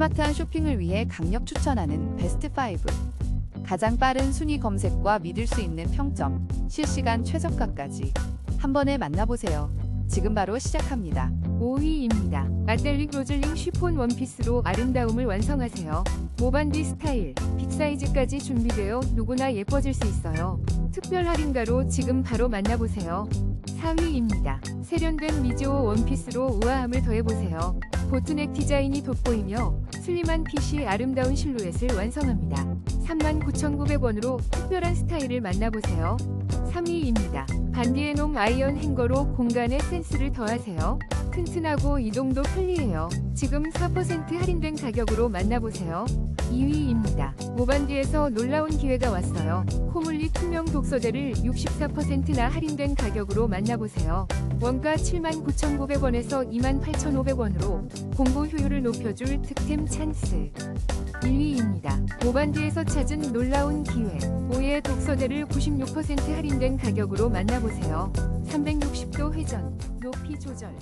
스마트한 쇼핑을 위해 강력 추천하는 베스트 5. 가장 빠른 순위 검색과 믿을 수 있는 평점, 실시간 최저가까지 한 번에 만나보세요. 지금 바로 시작합니다. 5위입니다. 아델릭 로즐링 쉬폰 원피스로 아름다움을 완성하세요. 모반디 스타일, 빅사이즈까지 준비되어 누구나 예뻐질 수 있어요. 특별 할인가로 지금 바로 만나보세요. 4위입니다. 세련된 미즈오 원피스로 우아함을 더해보세요. 보트넥 디자인이 돋보이며 슬림한 핏이 아름다운 실루엣을 완성합니다. 39,900원으로 특별한 스타일을 만나보세요. 3위입니다. 반디에놈 아이언 행거로 공간에 센스를 더하세요. 튼튼하고 이동도 편리해요. 지금 4% 할인된 가격으로 만나보세요. 2위입니다. 모반디에서 놀라운 기회가 왔어요. 코물리 투명 독서제를 64%나 할인된 가격으로 만나보세요. 원가 79,900원에서 28,500원으로 공부 효율을 높여줄 득템 찬스. 1위입니다. 모반디에서 찾은 놀라운 기회. 5의 독서대를 96% 할인된 가격으로 만나보세요. 360도 회전, 높이 조절.